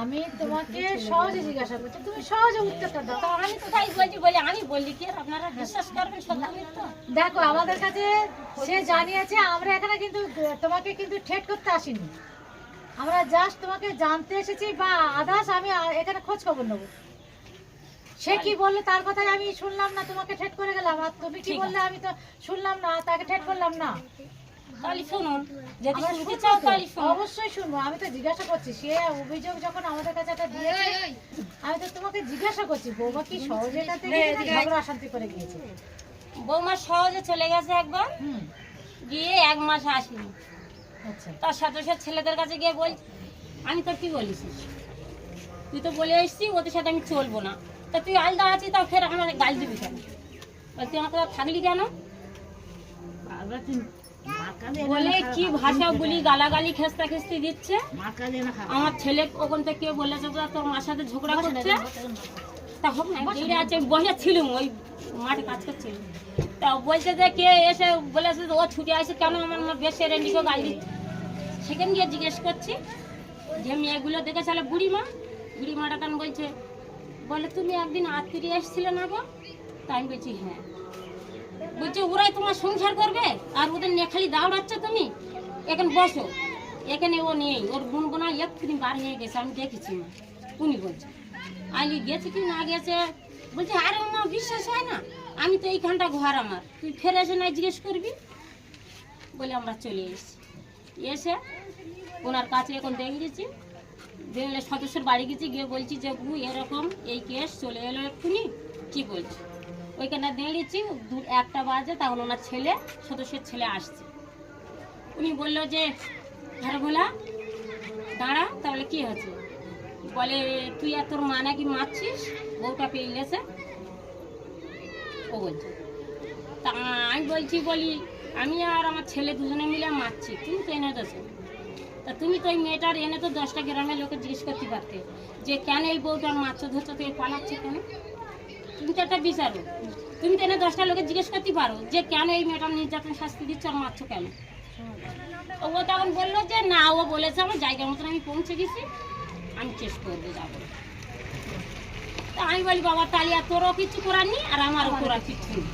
আমি তোমাকে সহজে জিজ্ঞাসা করছি তুমি সহজে উত্তরটা দাও। তো আমি তো তাই বলছি বলে আমি বললি কি আপনারা বিশ্বাস করবেন সত্যি মিথ্যা দেখো আমাদের কাছে সে জানিয়েছে আমরা এখানে কিন্তু তোমাকে কিন্তু ঠেট করতে আসিনি। আমরা জাস্ট তোমাকে জানতে এসেছি বা আদার্স আমি এখানে খোঁজ খবর নেব। সে কি বললে তার কথাই আমি শুনলাম না তোমাকে ঠেট করে গেলাম। আর তুমি কি বললে আমি তো শুনলাম না তাকে ঠেট করলাম না। তাহলে শুনুন যদি আমরা শুনতে চাও তাহলে শুনুন। অবশ্যই শুনব। আমি তো জিজ্ঞাসা করছি সে অভিযোগ যখন আমাদের কাছে একটা দিয়েছে আমি তো তোমাকে জিজ্ঞাসা করছি বৌমা কি সহজে এটা থেকে ঝগড়া অশান্তি করে গিয়েছে? বৌমা সহজে চলে গেছে একবার। গিয়ে এক মাস আসেনি। আচ্ছা। তার সাথে সাথে ছেলেদের কাছে গিয়ে বল আমি তো কি বলিস? তুই তো বলে এসছি ওদের সাথে আমি চলবো না। তা তুই আলদা আছিস তা ফের আমার গাল দিবি কেন? তুই আমার থাকলি কেন? বলে কি ভাষা বলি গালাগালি খেস্তা খেস্তি দিচ্ছে আমার ছেলে ওখান থেকে বলেছে তোর মার সাথে ঝগড়া করছে? তা হোক না আছে বসে ছিলাম ওই মাঠে কাজ করছিলাম। তা বলছে যে কে এসে বলেছে ও ছুটে আসে কেন আমার মা বেশি রেন্ডিকে গাল দিচ্ছে? সেখানে গিয়ে জিজ্ঞেস করছি যে মেয়েগুলো দেখেছিল বুড়িমা? বুড়িমাটা কেন বলছে বলে তুমি একদিন আত্মীয় এসেছিলে না গো? তাই আমি বলছি হ্যাঁ। বলছে, ওরাই তোমার সংসার করবে? আর ওদের নিয়ে খালি দাওড়াচ্ছ তুমি? এখানে বসো। এখানে ও নেই, ওর গুনগুনা এক্ষুনি বার হয়ে গেছে, আমি দেখেছি উনি বলছে আলি গেছে কি না গেছে? বলছে, আরে মা বিশ্বাস হয় না, আমি তো এইখানটা ঘর আমার। তুই ফেরে এসে নাই জিজ্ঞেস করবি? বলে আমরা চলে এসেছি। এসে ওনার কাছে এখন দেখেছি দেখলে সদস্যের বাড়ি গেছি, গিয়ে বলছি যে বু এরকম এই কেস চলে এলো এক্ষুনি, কি বলছি? ওইখানে দাঁড়িয়েছি, দু একটা বাজে, তখন ওনার ছেলে সদস্যের ছেলে আসছে। উনি বলল যে ঘরে বলা দাঁড়া, তাহলে কি হয়েছে? বলে, তুই আর তোর মা নাকি মারছিস? বউটা পেয়ে গেছে। ও বলছে। তা আমি বলছি, বলি, আমি আর আমার ছেলে দুজনে মিলে মারছি, তুমি তো এনে দেছো। তা তুমি তো ওই মেয়েটার এনে তো দশটা গ্রামের লোকে জিজ্ঞেস করতে পারতে, যে কেন এই বউটার মাছ ধরছো তুই পালাচ্ছে কেন? তুমি তো একটা বিচারো তুমি তো এনে দশটা লোকে জিজ্ঞেস করতে পারো যে কেন এই মেয়েটা নির্যাতন শাস্তি দিচ্ছ আর মারছো কেন? ও তখন বলল যে, না, ও বলেছে আমার জায়গা মতন আমি পৌঁছে গেছি, আমি চেষ্টা করব যাব। আমি বলি, বাবা, তাহলে আর তোরও কিছু করার নেই, আর আমারও করার কিছু নেই।